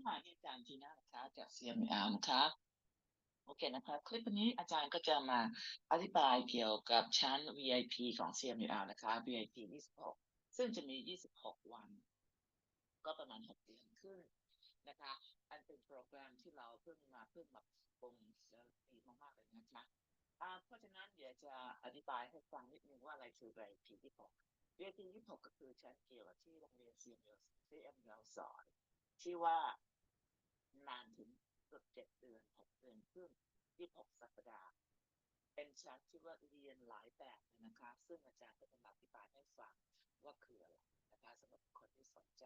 ามาที่อาจารย์ทีน่านะคะจาก CML นะคะโอเคนะคะคลิปนี้อาจารย์ก็จะมาอธิบายเกี่ยวกับชั้น VIP ของ CML นะคะ VIP 26 ซึ่งจะมี 26 วัน ก็ประมาณ 6 เดือนขึ้นนะคะ อันเป็นโปรแกรมที่เราเพิ่งมาเพิ่งมาปรุงแล้วดีมากๆเลยนะคะเพราะฉะนั้นเดี๋ยวจะอธิบายให้ฟังนิดนึงว่าอะไรคือ VIP 26 VIP 26 ก็คือชั้นเกี่ยวกับที่โรงเรียน CML CML สอนที่ว่า นานถึงเกือบเจ็ดเดือนหกเดือนครึ่งยี่หกสัปดาห์ เป็นชั้นที่ว่าเรียนหลายแบบนะคะ ซึ่งอาจารย์ก็จะมาอธิบายให้ฟังว่าคืออะไรนะคะสำหรับคนที่สนใจ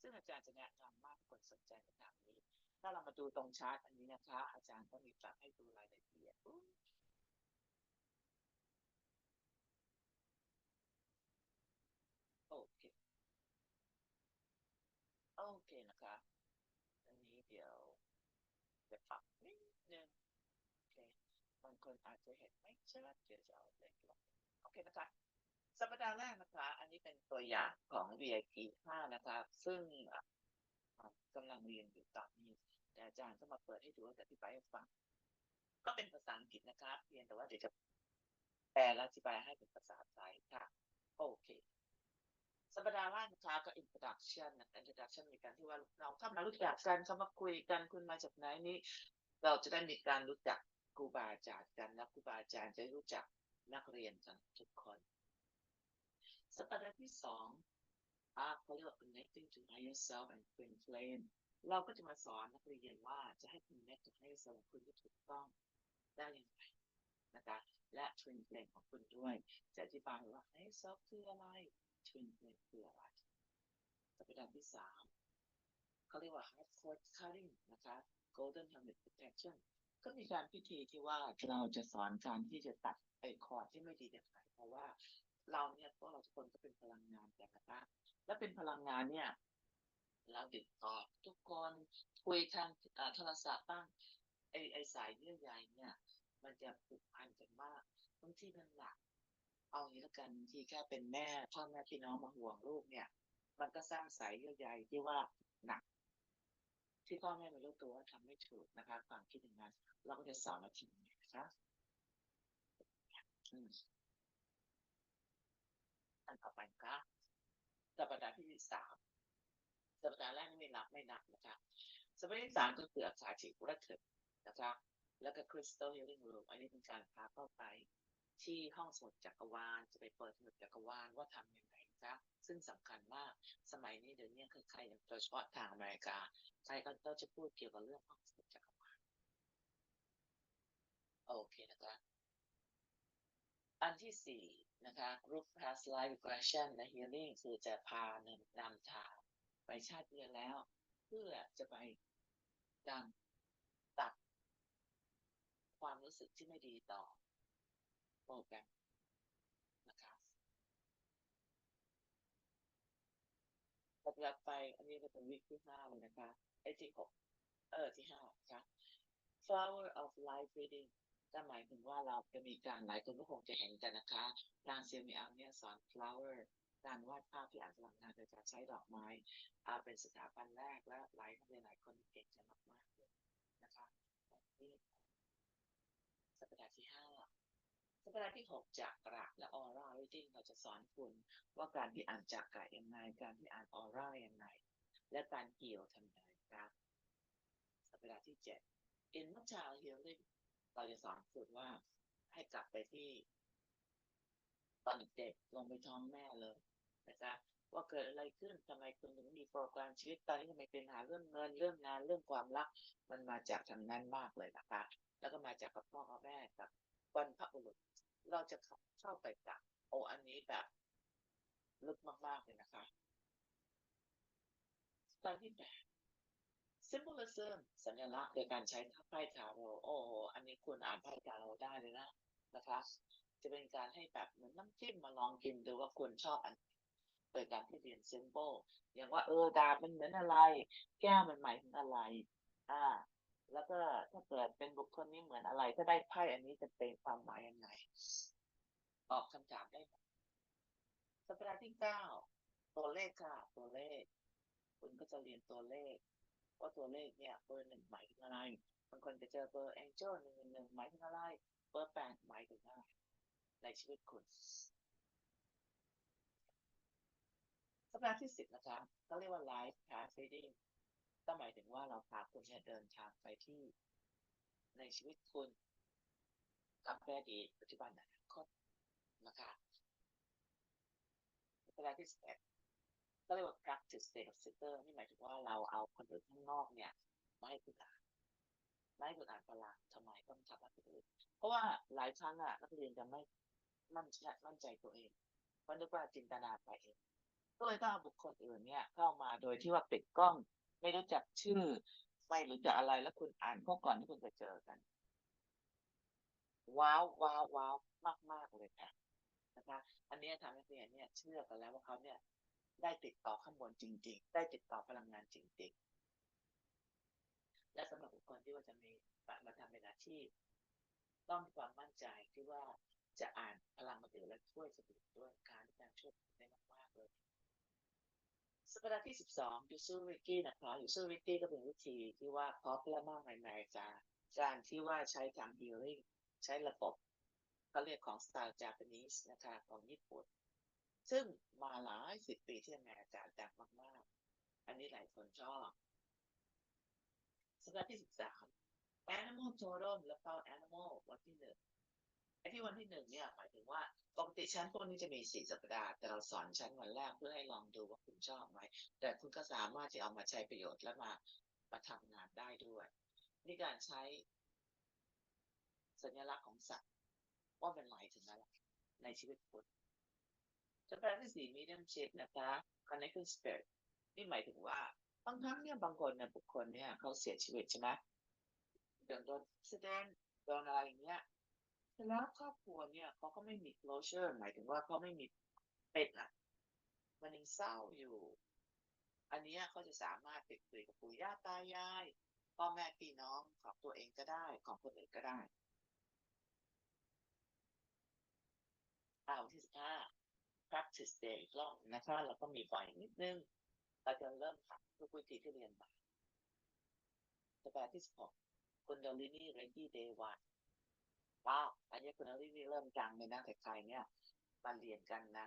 ซึ่งอาจารย์จะแนะนำมากคนสนใจในทางนี้ ถ้าเรามาดูตรงชาร์ตอันนี้นะคะ อาจารย์ก็มีฝากให้ดูรายละเอียดอุ๊ยโอเค โอเคนะคะ อันนี้เดี๋ยวจะปรับนิดนึงโอเค บาง คนอาจจะเห็นไม่ชัดเดี๋ยวจะเอาเล็กลงโอเคนะคะ สัปดาห์แรกนะคะ อันนี้เป็นตัวอย่างของ VIP 5 นะคะ ซึ่งกำลังเรียนอยู่ตอนนี้ แต่อาจารย์ก็มาเปิดให้ดูและอธิบายให้ฟัง ก็เป็นภาษาอังกฤษนะคะเพียงแต่ว่าเดี๋ยวจะแปลและอธิบายให้เป็นภาษาไทยค่ะ โอเคสัปดาห์แรกนะคะก็ introduction นะ introduction มีการที่ว่าเราเข้ามารู้จักกันเข้ามาคุยกันคุณมาจากไหนนี่เราจะได้มีการรู้จัก ครูบาอาจารย์กันและครูบาอาจารย์จะรู้จักนักเรียนกันทุกคนสัปดาห์ที่สองอาเขาเรียกว่า connecting to higher self and twin flame เราก็จะมาสอนนักเรียนว่าจะให้ connect to higher self คุณที่ถูกต้องได้ยังไงนะคะและ twin flame ของคุณด้วย จะอธิบายว่า higher self คืออะไร twin flame คืออะไรสัปดาห์ที่สามเขาเรียกว่า hard core cutting นะคะ golden helmet protection ก็มีการพิธีที่ว่าเราจะสอนการที่จะตัดไอ้คอร์ดที่ไม่ดีเด็ดขาดเพราะว่าเราเนี่ยพวกเราทุกคนก็เป็นพลังงานแต่นะคะและเป็นพลังงานเนี่ย เราติดต่อทุกคนคุยทางอ่อโทรศัพท์บ้างไอ้ไอสายเยื่อใยเนี่ย มันจะผูกพันกันมากบางทีมันหนัก เอางี้ล้วกันที่แค่เป็นแม่พ่อแม่พี่น้องมาห่วงลูกเนี่ย มันก็สร้างสายเยื่อใยที่ว่าหนัก ที่พ่อแม่ไม่รู้ตัวว่าทำไม่ถูกนะคะความคิดอย่างนั้นเราก็จะสอนมาทีนี้นะคะอันต่อไปนะคะสัปดาห์ที่สามสัปดาห์แรกไม่นับไม่นับนะคะสัปดาห์ที่สามก็คืออักษรจิตระเถิดนะคะแล้วก็คริสตัลฮิลลิ่งรูมอันนี้เป็นการพาเข้าไป ที่ห้องสมุดจักรวาลจะไปเปิดสมุดจักรวาลว่าทำยังไง นะซึ่งสำคัญมากสมัยนี้เดี๋ยวนี้คือใครโดยเฉพาะทางอเมริกา ใครก็ต้องจะพูดเกี่ยวกับเรื่องห้องสมุดจักรวาลโอเคนะคะอันที่สี่นะคะ group past life regression และ healing คือจะพานำนำทางไปชาติเดียวแล้ว เพื่อจะไปการตัดความรู้สึกที่ไม่ดีต่อโปรแกรมนะคะ ปฏิบัติไป อันนี้ก็เป็นวิกที่ห้าเลยนะคะไอ้ที่หกเออที่ห้านะคะ flower of life reading ก็หมายถึงว่าเราจะมีการหลายคนก็คงจะเห็นกันนะคะทาง CML เนี่ยสอน flower การวาดภาพที่อ่านพลังงานโดยการใช้ดอกไม้อาเป็นสถาบันแรกและหลายนักเรียนหลายคนเก่งกันมากๆเลยนะคะนี่สัปดาห์ที่ห้า สัปดาที่หกจากกระและ aura reading เราจะสอนคุณว่าการที่อ่านจากกระยังไง การที่อ่าน aura ยังไง และการเกี่ยวทำยังไงครับสัปดาห์ที่เจ็ด inner child healing เราจะสอนคุณว่าให้กลับไปที่ ตอนเด็กลงไปท้องแม่เลยนะคะว่าเกิดอะไรขึ้นทำไมคุณถึงมีโปรแกรมชีวิตตอนนี้ทำไมเป็นหาเรื่องเงินเรื่องงานเรื่องความรัก มันมาจากทางนั้นมากเลยนะคะ แล้วก็มาจากกับพ่อกับแม่กับบรรพบุรุษ เราจะเข้าไปจับโออันนี้แบบลึกมาก ๆ เลยนะคะตอนที่แปด symbolism สัญลักษณ์โดยการใช้ไพ่ทาโร่โอ้โหอันนี้คุณอ่านไพ่ทาโร่ได้เลยนะนะคะ จะเป็นการให้แบบเหมือนน้ำจิ้มมาลองกินดูว่าคุณชอบอันไหนโดยการที่เรียน symbol อย่างว่าเออดาบมันเหมือนอะไร แก้วมันหมายถึงอะไร อ่า แล้วก็ถ้าเกิดเป็นบุคคลนี้เหมือนอะไร ถ้าได้ไพ่อันนี้จะเป็นความหมายยังไงตอบคำถามได้หมสัปดาห์ที่เก้าตัวเลขค่ะ ตัวเลข คุณก็จะเรียนตัวเลขว่าตัวเลขเนี่ยเบอร์หนึ่งหมายถึงอะไรบางคนจะเจอเบอร์ Angel หนึ่งหนึ่งหมายถึงอะไรเบอร์แปดหมายถึงอะไรในชีวิตคุณสัปดาห์ที่สิบนะคะก็เรียกว่า Life Path Reading ก็หมายถึงว่าเราพาคุณเนี่ยเดินทางไปที่ในชีวิตคุณกับแอดีตปัจจุบันอนาคตนะคะสัปดาที่สิบเอ็ดก็เรียกว่า practice state of sitter นี่หมายถึงว่าเราเอาคนอื่นข้างนอกเนี่ยมาให้คุณอ่านมาให้คุณอ่านพลังทำไมต้องทำแบบอื่นเพราะว่าหลายครั้งอะนักเรียนจะไม่มั่นใจมั่นใจตัวเองเพราะนึกว่าจินตนาไปเองก็เลยต้องเอาบุคคลอื่นเนี่ยเข้ามาโดยที่ว่าปิดกล้อง ไม่รู้จักชื่อ ไม่รู้จักอะไรแล้วคุณอ่านข้อก่อนที่คุณจะเจอกัน ว้าวว้าวว้าวมากมากเลยค่ะนะคะ อันนี้ทำให้เรียนเนี่ย เชื่อกันแล้วว่าเขาเนี่ย ได้ติดต่อข้างบนจริง ๆ ได้ติดต่อพลังงานจริง ๆ และสำหรับบุคคลที่ว่าจะมีมาทำเป็นอาชีพ ต้องมีความมั่นใจที่ว่าจะอ่านพลังมาถึงและช่วยสติด้วยการที่การช่วยได้มากๆเลย สัปดาห์ที่12 User Wiki นะคะ User Wiki ก็เป็นวิธีที่ว่าพอปและมากในอเมริกาการที่ว่าใช้ทาง healing ใช้ระบบเขาเรียกของสไตล์ Japanese นะคะของญี่ปุ่น ซึ่งมาหลายสิบปีที่อเมริกาดังมากๆ อันนี้หลายคนชอบสัปดาห์ที่13 Animal Totem แล้วก็ Animal วันที่หนึ่งไอ้ ที่วันที่หนึ่งเนี่ยหมายถึงว่าปกติชั้นพวกนี้จะมีสี่สัปดาห์แต่เราสอนชั้นวันแรกเพื่อให้ลองดูว่าคุณชอบไหมแต่คุณก็สามารถที่เอามาใช้ประโยชน์และมามาทำงานได้ด้วยนี่การใช้สัญลักษณ์ของสัตว์ว่าเป็นหมายถึงอะไรในชีวิตคุณสัปดาห์ที่สี่ medium shift นะคะ connecting spirit นี่หมายถึงว่าบางครั้งเนี่ยบางคนเนี่ยบุคคลเนี่ยเขาเสียชีวิตใช่ไหมโดนโดนแสดงโดนอะไรอย่างเงี้ย แล้วครอบครัวเนี่ยเขาก็ไม่มี closure หมายถึงว่าเขาไม่มีเป็นอะ มันยังเศร้าอยู่ อันนี้เขาจะสามารถติดคุยกับปู่ย่าตายายพ่อแม่พี่น้องของตัวเองก็ได้ ของคนอื่นก็ได้อาวันที่สิบห้า practice day อีกรอบนะคะเราก็มีบ่อยนิดนึง เราจะเริ่มหัดทุกวิธีที่เรียนมาสัปดาห์ที่สิบหกคุณดอลลินี่ ready day one าวอันนี้คุณดอลลินี่เริ่มจังเลยนะแต่ใครเนี่ยมาเรียนกันนะ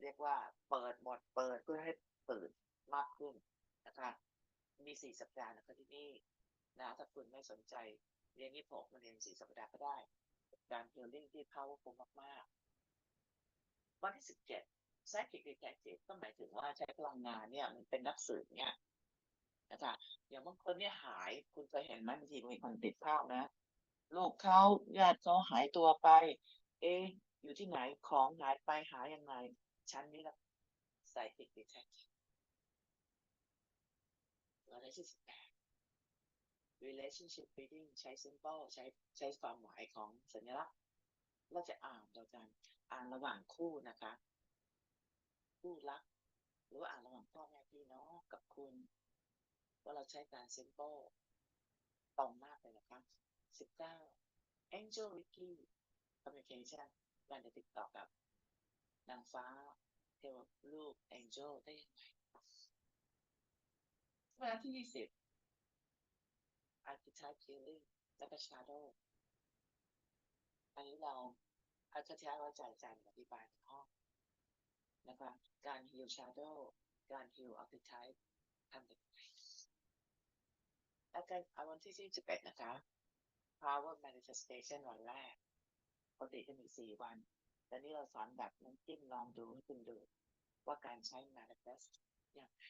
เรียกว่าเปิดหมดเปิดเพื่อให้ตื่นมากขึ้นนะคะมีสี่สัปดาห์นะคะที่นี่นะถ้าคุณไม่สนใจเรียนยี่หกมาเรียนสี่สัปดาห์ก็ได้ การเฮลลิ่งที่เข้าคุ้มมากๆ วันที่สิบเจ็ด psychic detective ก็หมายถึงว่าใช้พลังงานเนี่ยมันเป็นนักสืบเนี่ยนะคะอย่างบางคนเนี่ยหายคุณเคยเห็นไหมบางทีมีคนติดภาพนะ ลูกเขาญาติเขาหายตัวไป เอะอยู่ที่ไหนของหายไปหายังไงชั้นนี้ละ psychic detective วันที่สิบแปด relationship reading ใช้ symbol ใช้ใช้ความหมายของสัญลักษณ์ เราจะอ่านโดยการอ่านระหว่างคู่นะคะ คู่รัก หรือว่าอ่านระหว่างพ่อแม่พี่น้องกับคุณ ว่าเราใช้การ symbol ตรงมากเลยนะคะ สิบเก้า angel wiki communication การจะติดต่อกับนางฟ้า เทวรูป angel ได้ยังไงเวลาที่ยี่สิบ archetype healing และก็ shadow อันนี้เราอาจจะใช้ว่าใจใจอธิบายในห้องนะคะการ heal shadow การ heal archetype ทำยังไงแล้วก็เอาวันที่21นะคะ power manifestation วันแรกปกติจะมี4วัน แต่นี่เราสอนแบบน้ำจิ้มลองดูให้คุณดู ว่าการใช้ manifest ยังไง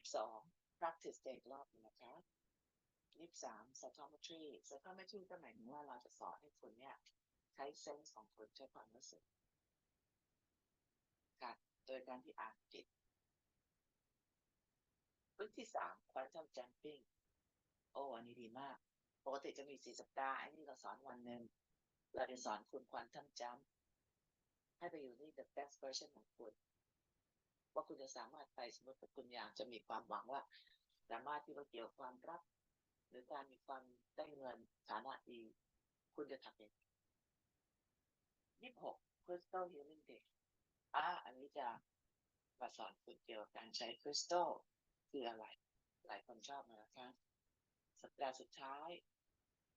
22 practice เด็กรอบหนึ่งนะคะ23 psychometry psychometry ก็หมายถึงว่าเราจะสอนให้คุณเนี่ย ใช้เซนส์ของคุณใช้ความรู้สึกค่ะ โดยการที่อ่านจิตวิธีสาม quantum jumping อ้อันนี้ดีมาก ปกติจะมีสี่สัปดาห์อันนี้เราสอนวันหนึ่งเราจะสอนคุณ quantum jump ให้ไปอยู่ที่ the best version ของคุณ ว่าคุณจะสามารถไปสมมติว่าคุณอยากจะมีความหวังว่า สามารถที่จะเกี่ยวความรักหรือการมีความได้เงินฐานะดีคุณจะทำยังไงยี่สิบหก crystal healing day อ่าอันนี้จะมาสอนคุณเกี่ยวกับการใช้คริสตัลคืออะไร หลายคนชอบมานะคะ สัปดาห์สุดท้าย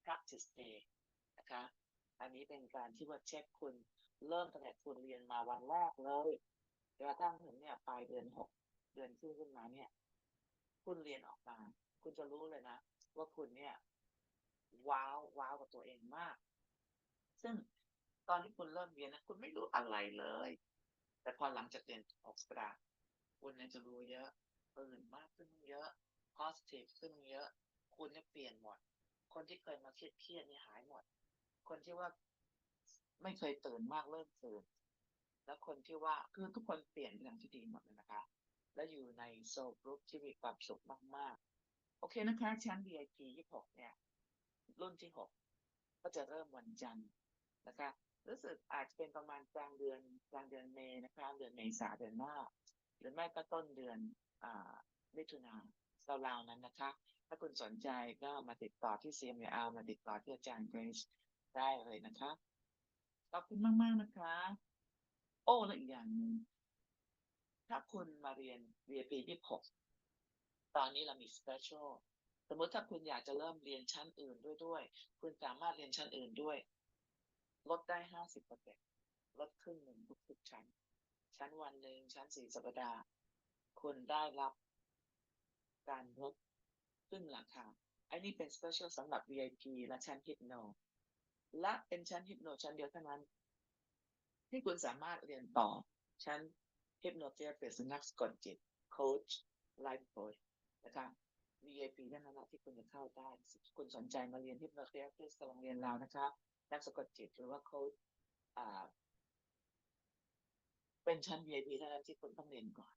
practice day นะคะ อันนี้เป็นการที่ว่าเช็คคุณเริ่มตั้งแต่คุณเรียนมาวันแรกเลยกระทั่งถึงเนี่ยปลายเดือนหกเดือนครึ่งขึ้นมาเนี่ย คุณเรียนออกมา คุณจะรู้เลยนะ ว่าคุณเนี่ย ว้าวว้าวกับตัวเองมาก ซึ่งตอนที่คุณเริ่มเรียนนะคุณไม่รู้อะไรเลย แต่พอหลังจากเรียนออกสัปดาคุณเนี่ยจะรู้เยอะตื่นมากขึ้นเยอะ positive ขึ้นเยอะ คุณเนี่ยเปลี่ยนหมด คนที่เคยมาเครียดเครียดนี่หายหมด คนที่ว่าไม่เคยตื่นมากเริ่มตื่น แล้วคนที่ว่าคือทุกคนเปลี่ยนไปทางที่ดีหมดเลยนะคะ และอยู่ในโซลกรุ๊ปที่มีความสุขมากๆ โอเคนะคะชั้น VIP 26เนี่ย รุ่นที่6ก็จะเริ่มวันจันทร์นะคะ รู้สึกอาจจะเป็นประมาณกลางเดือนกลางเดือนเมษนะคะเดือนเมษาเดือนหน้าหรือไม่ก็ต้นเดือนอ่ามิถุนาราวๆนั้นนะคะ ถ้าคุณสนใจก็มาติดต่อที่ CML มาติดต่อที่อาจารย์เกรซได้เลยนะคะขอบคุณมาก ๆ นะคะ โอ้และอีกอย่างหนึ่งถ้าคุณมาเรียน VIP ที่6ตอนนี้เรามี special สมมติถ้าคุณอยากจะเริ่มเรียนชั้นอื่นด้วยด้วย คุณสามารถเรียนชั้นอื่นด้วย ลดได้ห้าสิบเปอร์เซ็นลดครึ่งหนึ่งทุกๆชั้น ชั้นวันหนึ่งชั้นสี่สัปดาห์ คุณได้รับการลด ครึ่งราคาอันนี้เป็น special สำหรับ VIP และชั้น Hypno และเป็นชั้น Hypno ชั้นเดียวเท่านั้น ที่คุณสามารถเรียนต่อชั้น Hypnotherapist นักสกดจิต Coach Life Coach นะคะ VIP เท่นั้นแหละที่คุณจะเข้าได้คุณสนใจมาเรียน Hypnotherapist กำลังเรียนเรานะคะนักสะกดจิตหรือว่า Coach อ่าเป็นชั้น VIP เท่านั้นที่คุณต้องเรียนก่อน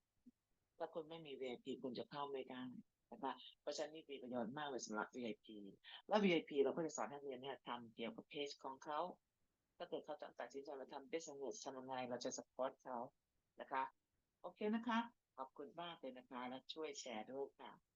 ถ้าคุณไม่มี VIP คุณจะเข้าไม่ได้นะคะเพราะฉะนั้นนี่มีประโยชน์มากเลยสำหรับ VIP และ VIP เราก็จะสอนนักเรียนเนี่ยทำเกี่ยวกับเพจของเขาถ้าเกิดเขาตัดสินใจมาทำ business ทำยังไงเราจะ support เขานะคะ โอเคนะคะ ขอบคุณมากเลยนะคะ และช่วยแชร์ด้วยค่ะ